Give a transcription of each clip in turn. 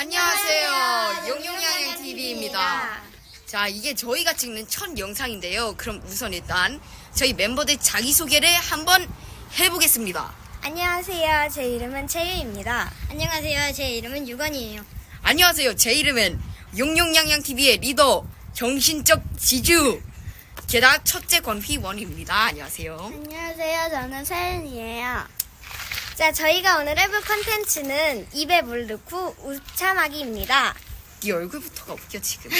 안녕하세요. 용용양양 TV입니다. 자, 이게 저희가 찍는 첫 영상인데요. 그럼 우선 일단 저희 멤버들 자기소개를 한번 해보겠습니다. 안녕하세요. 제 이름은 채유입니다. 안녕하세요. 제 이름은 유건이에요. 안녕하세요. 제 이름은 용용양양 TV의 리더, 정신적 지주, 게다가 첫째 권휘원입니다. 안녕하세요. 안녕하세요. 저는 서연이에요. 자, 저희가 오늘 해볼 컨텐츠는 입에 물 넣고 웃참하기입니다. 네 얼굴부터가 웃겨, 지금.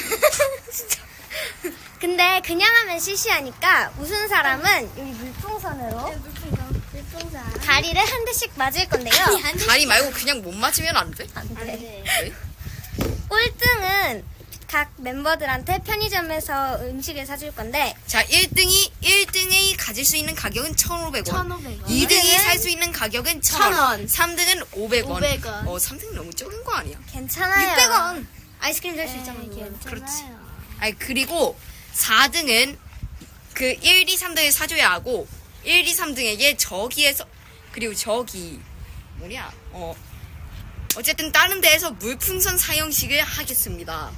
근데 그냥 하면 시시하니까 웃은 사람은 여기 물풍선으로 물풍선. 물풍선. 다리를 한 대씩 맞을 건데요. 다리 말고 그냥 못 맞으면 안 돼? 안 돼. 네? 꼴등은 각 멤버들한테 편의점에서 음식을 사줄 건데 자, 1등이, 1등이 가질 수 있는 가격은 1,500원. 1,500원. 2등이 살 수 있는 가격은 1,000원. 3등은 500원. 500원. 어, 3등 너무 적은 거 아니야? 괜찮아요. 600원. 아이스크림 살수 네, 있잖아요. 그렇지. 아니, 그리고 4등은 그 1, 2, 3등을 사줘야 하고, 1, 2, 3등에게 저기에서, 그리고 저기, 뭐냐, 어, 어쨌든 다른 데에서 물풍선 사용식을 하겠습니다.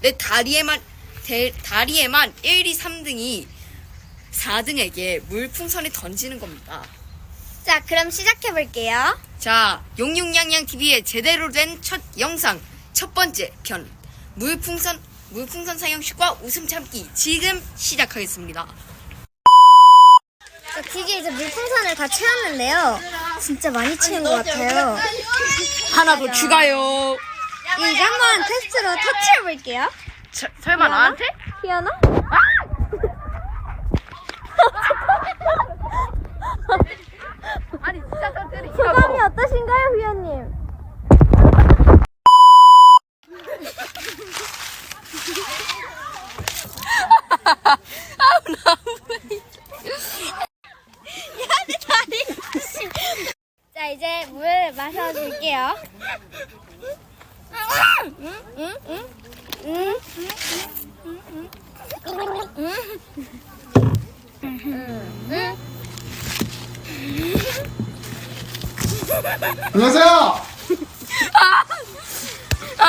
내 다리에만, 대, 다리에만 1, 2, 3등이 4등에게 물풍선을 던지는 겁니다. 자, 그럼 시작해 볼게요. 자, 용용양양 TV의 제대로 된 첫 영상 첫 번째 편 물풍선 물풍선 사용식과 웃음 참기 지금 시작하겠습니다. 자, 드디어 이제 물풍선을 다 채웠는데요. 진짜 많이 채운 것 같아요. 하나 더 추가요. 이제 한번 테스트로 터치해 볼게요. 설마 나한테? 희연아? 아니 진짜 터뜨리. 소감이 어떠신가요, 희연님? 자, 이제 물 마셔줄게요. 안녕하세요. 아, 왜,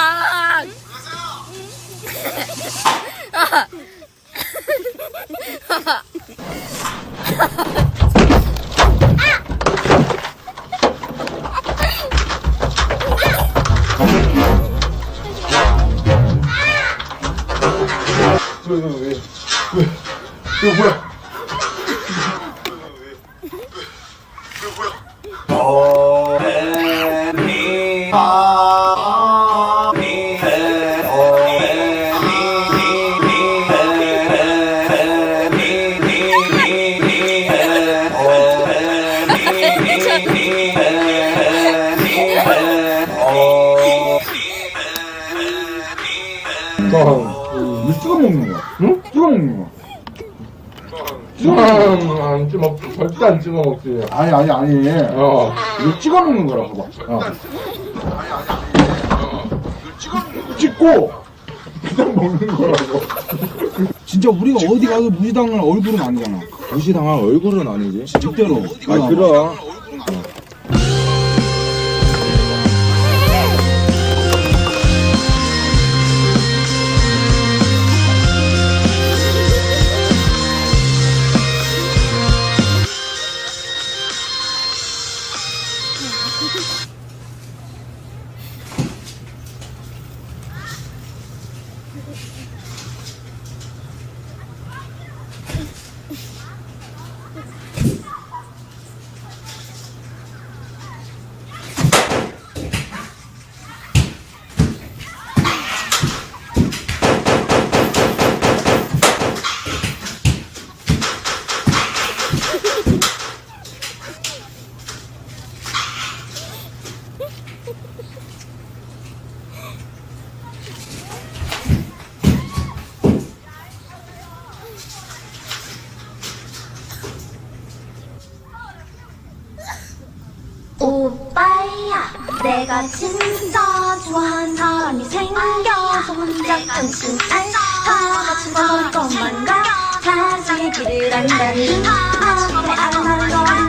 물 찍어 먹는 거야. 응? 찍어 먹는 거야. 아, 안 찍어 먹, 절대 안 찍어 먹지. 아니, 아니, 아니. 어. 이거 찍어 먹는 거라고 봐. 어. 찍고 그냥 먹는 거라고. 진짜 우리가 어디 가도 무시당할 얼굴은 아니잖아. 무시당할 얼굴은 아니지. 절대로. 아, 그럼. 혼자 끙끙 앓다가 죽어버릴 것만 가 다시 얘기를 한다니. 아무리 알만거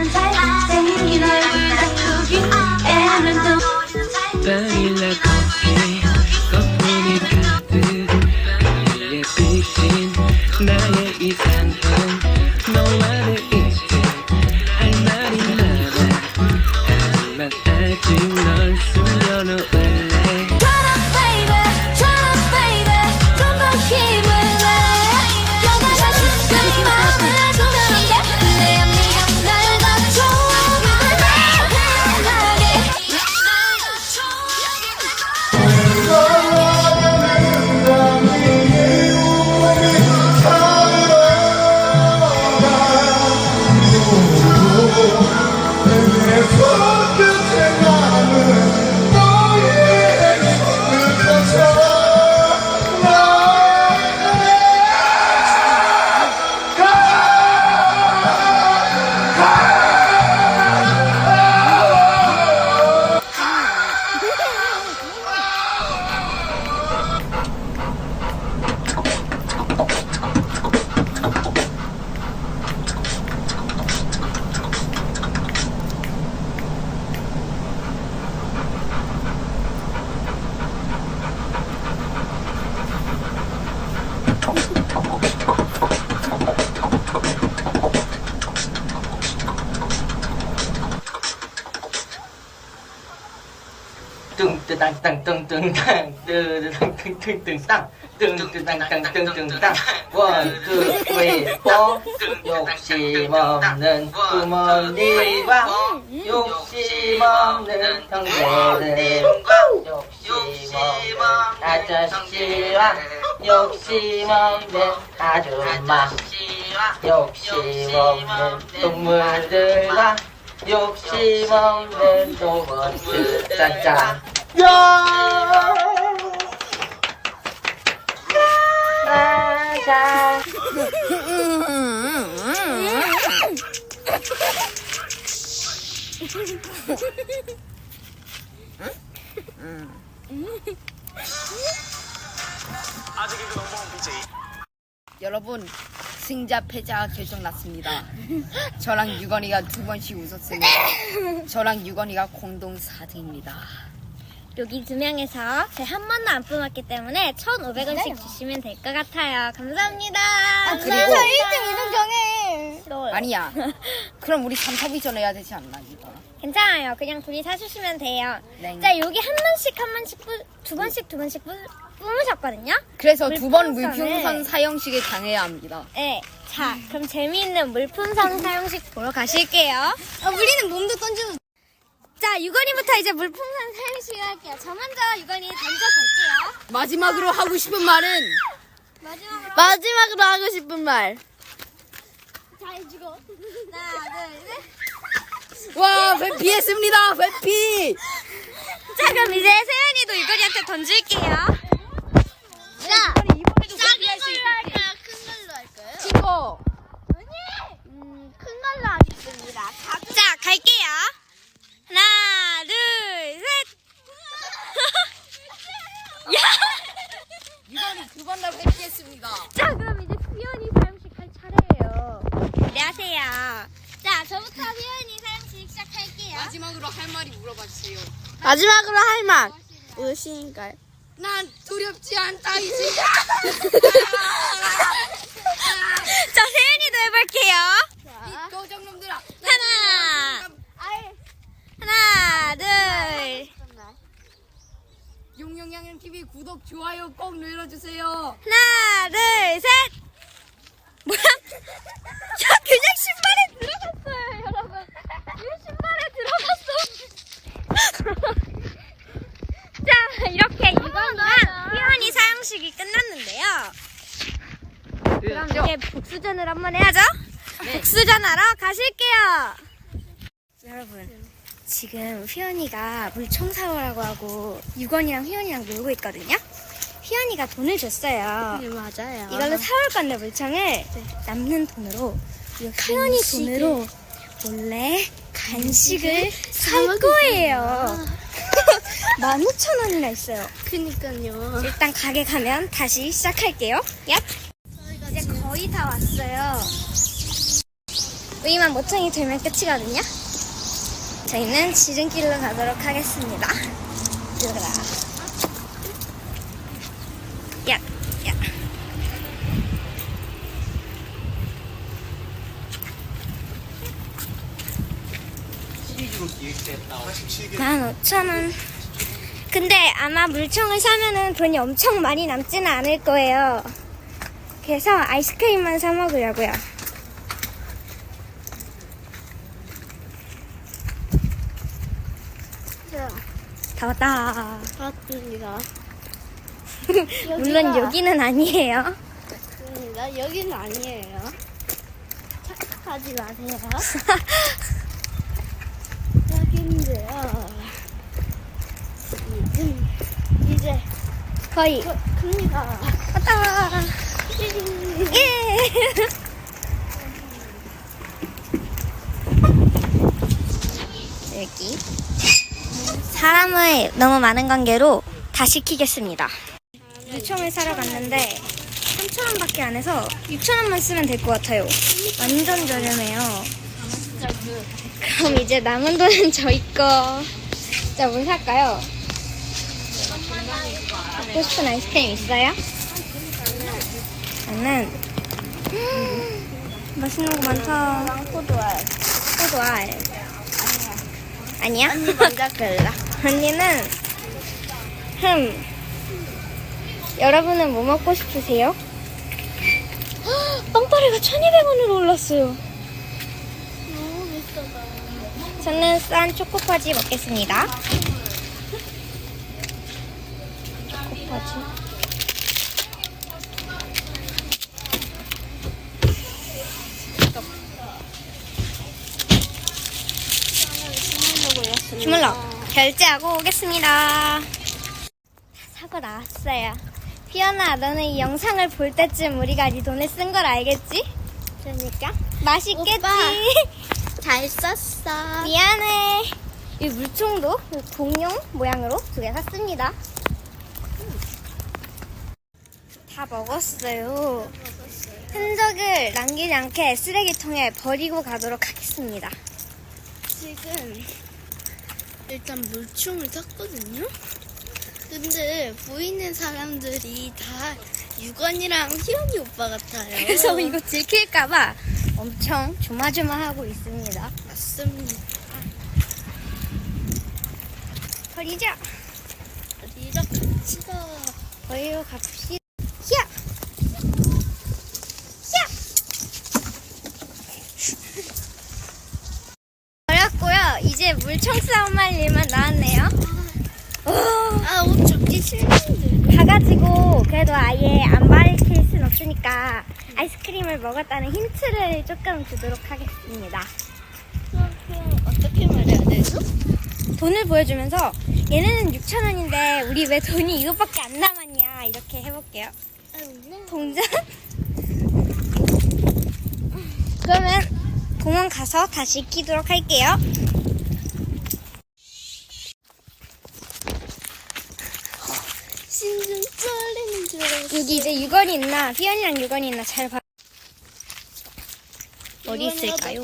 땅땅땅땅땅 뜨르땅땅땅땅땅 뜬뜨땅땅땅땅땅 원투 쓰리 포 욕심 없는 부모님과 욕심 없는 형제들과 욕심 없는 아저씨와 욕심 없는 아줌마 욕심 없는 동물들과 욕심 없는 동원들 짠짠 맞아 여러분 승자 패자 결정 났습니다. 저랑 유건이가 두 번씩 웃었으니 저랑 유건이가 공동 4등입니다. 여기 두 명에서 제 한 번도 안 뽑았기 때문에 1,500원씩 주시면 될 것 같아요. 감사합니다. 그리고 1등 이등 정해. 아니야. 그럼 우리 3탑이 전해야 되지 않나 이거? 괜찮아요. 그냥 둘이 사주시면 돼요. 네. 자, 여기 한 번씩 한 번씩 뿌, 두 번씩 두 번씩 뿌, 뿌으셨거든요. 그래서 두 번 물풍선을- 물풍선 사형식에 당해야 합니다. 네. 자, 그럼 재미있는 물풍선 사용식 보러 가실게요. 우리는 몸도 던지고 자, 유건이부터 이제 물풍선 사용식 할게요. 저 먼저 유건이 던져볼게요. 마지막으로 하고 싶은 말은 마지막으로. 마지막으로 하고 싶은 말. 잘 주고. 하나, 둘, 셋. 와 회피했습니다. 회피. 자, 그럼 이제 세연이도 유건이한테 던질게요. 자, 작은 걸로 할까요? 큰 걸로 할까요? 친구. 음, 큰 걸로 하겠습니다. 자, 갈게요. 하나, 둘, 셋. 야! 유건이 두번다 회피했습니다. 자, 그럼 이제 휘연이 사용식 할 차례예요. 안녕하세요. 자, 저부터 휘연이 사용식 시작할게요. 마지막으로 할 말이 물어봐 주세요. 마지막으로 할 말. 무엇인가요? 난 두렵지 않다 이제. 자, 세연이도 해볼게요. 이 도적놈들아. 하나, 하나, 둘, 용용양양 TV 구독 좋아요 꼭 눌러주세요. 하나, 둘, 셋. 뭐야? 야, 그냥 신발에 들어갔어요, 여러분. 이 신발에 들어갔어. 자, 이렇게 이건이랑 휘연이 사용식이 끝났는데요. 그럼 이제 복수전을 한번 해야죠? 복수전하러 가실게요. 여러분, 지금 휘연이가 물총사오라고 하고 유건이랑 휘연이랑 놀고 있거든요. 휘연이가 돈을 줬어요. 네, 맞아요. 이걸로 사올 건데 물총을 남는 돈으로 휘연이 돈으로 몰래 간식을 살 거예요. 15,000원이나 있어요. 그니까요. 일단 가게 가면 다시 시작할게요. 얍. 이제 거의 다 왔어요. 여기만 모청이 되면 끝이거든요. 저희는 지름길로 가도록 하겠습니다. 들어가. 야, 야. 만 오천 원. 근데 아마 물총을 사면은 돈이 엄청 많이 남지는 않을 거예요. 그래서 아이스크림만 사 먹으려고요. 다 왔다. 맞습니다. 물론 여기는 아니에요. 맞습니다. 여기는 아니에요. 착각하지 마세요. 여기인데요. 지금 이제 거의 큽니다. 왔다. 예. 여기 사람을 너무 많은 관계로 다 시키겠습니다. 물총을 사러 갔는데 3,000원밖에 안 해서 6,000원만 쓰면 될 것 같아요. 완전 저렴해요. 그럼 이제 남은 돈은 저희 거. 자, 뭘 살까요? 먹고 싶은 아이스크림 있어요? 저는 맛있는 거 많다. 포도알. 포도알. 아니야? 언니 먼저 골라. 언니는 흠. 여러분은 뭐 먹고 싶으세요? 헉, 빵빠레가 1200원으로 올랐어요. 너무 비싸다. 저는 싼 초코파지 먹겠습니다. 초코파지. 주물러 결제하고 오겠습니다. 사고 나왔어요. 피어나, 너는 이 영상을 볼 때쯤 우리가 네 돈을 쓴 걸 알겠지? 그러니까 맛있겠지? 오빠. 잘 썼어. 미안해. 이 물총도 공룡 모양으로 두 개 샀습니다. 다 먹었어요. 흔적을 남기지 않게 쓰레기통에 버리고 가도록 하겠습니다. 지금 일단 물총을 샀거든요. 근데 보이는 사람들이 다 유건이랑 희연이 오빠 같아요. 그래서 이거 들킬까봐 엄청 조마조마하고 있습니다. 맞습니다. 버리자. 이렇게 치가 버리러 갑시다. 히야! 히야! 버렸고요. 이제 물총 싸움할 일만 나왔네요. 오. 아, 옷 젖기 싫은데. 가가지고 그래도 아예 안 밝힐 순 없으니까 아이스크림을 먹었다는 힌트를 조금 주도록 하겠습니다. 어떻게 말해야 되죠? 돈을 보여주면서 얘네는 6,000원인데 우리 왜 돈이 이것밖에 안 남았냐 이렇게 해볼게요. 동전? 그러면 공원 가서 다시 끼도록 할게요. 심장 쫄리는 줄 알았어. 여기 이제 유건이 있나 휘연이랑 유건이 있나 잘 봐. 어디 있을까요?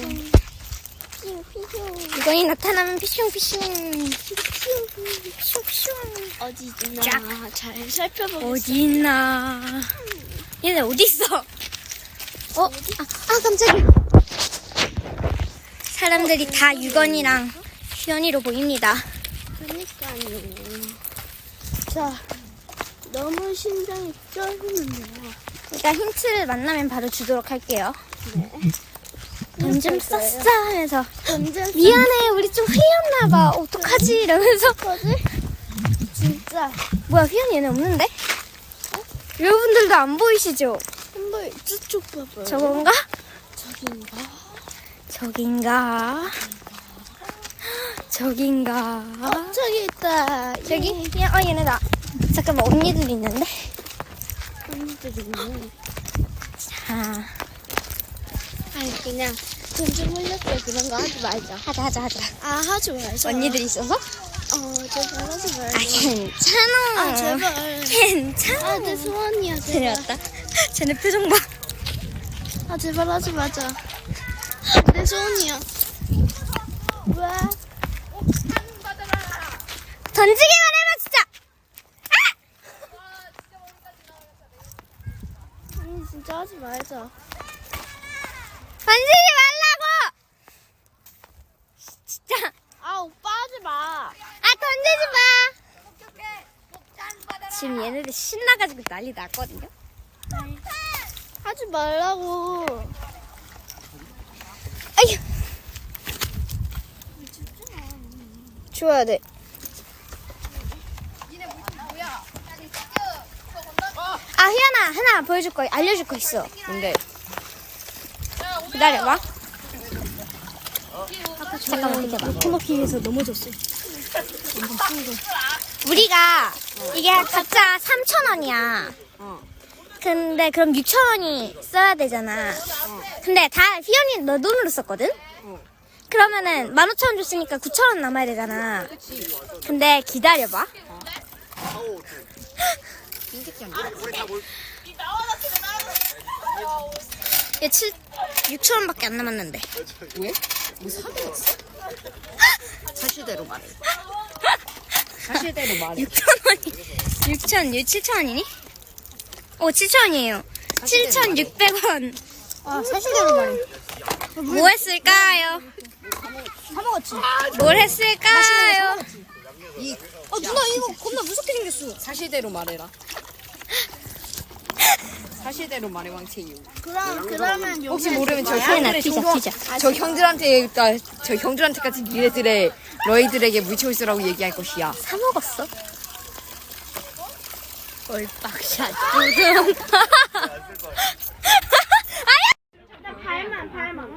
유건이 나타나면 피숑피숑 피숑피숑 어디 있나 짝. 잘 살펴보겠습니다. 어디 있나 얘네 어디 있어? 어? 아, 아 깜짝이야 사람들이 다 유건이랑 휘연이로 보입니다 그러니까요. 자, 너무 심장이 쫄리는데요. 일단 힌트를 만나면 바로 주도록 할게요 돈 좀 썼어 하면서 미안해 우리 좀 휘였나봐 어떡하지 이러면서? 진짜 뭐야 휘연이 얘네 없는데? 여러분들도 안 보이시죠? 한번 저쪽 봐봐요. 저건가? 저긴가? 저긴가? 저긴가? 어, 저기 있다. 저기? 야, 어 얘네다 잠깐만 언니들 있는데 언니들 있네. 자 아니 그냥 돈좀 흘렸어 그런 거 하지 말자. 하자 하자 하자 아 하지 말자. 언니들 있어서? 어 제발 하지 말자. 아 괜찮아 아 제발. 괜찮아 아 내 소원이야 제발. 데려왔다 쟤네 표정 봐 아 제발 하지 마자. 내 소원이야. 왜? 던지기만 해봐 진짜 아니 진짜 하지 말자. 던지지 말라고 진짜 아 오빠 하지 마. 아 던지지 마 얘네들 신나가지고 난리 났거든요 하지 말라고. 아휴 줘야 돼 아, 희연아, 하나 보여줄 거, 알려줄 거 있어. 뭔데? 기다려봐. 잠깐만 기다려봐. 토마키 위해서 넘어졌어. 우리가 이게 각자 3,000원이야. 근데 그럼 6,000원이 써야 되잖아. 근데 다 휘연이 너 돈으로 썼거든? 그러면은 15,000원 줬으니까 9,000원 남아야 되잖아. 근데 기다려봐. 얘 7, 6,000원밖에 안 남았는데. 왜? 뭐 사기였어? 사실대로 말해. 사실대로 말해. 6,000원이, 6,000, 7,000원이니? 오, 7,000원이에요. 7,600원. 아, 사실대로 말해. 뭐 했을까요? 사먹었지? 뭘 했을까요? 이, 어 누나 이거 겁나 무섭게 생겼어. 사실대로 말해라. 사실대로 말해 왕채유. 그럼 그러면 혹시 모르면 저 형들의 종종-. 저 형들한테 아, 저 형들한테까지 니네들의 너희들에게 묻혀 있으라고 얘기할 것이야. 사 먹었어? 얼빡샷 두둥. 발만 발만.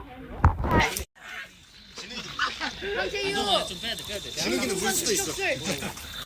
왕채유.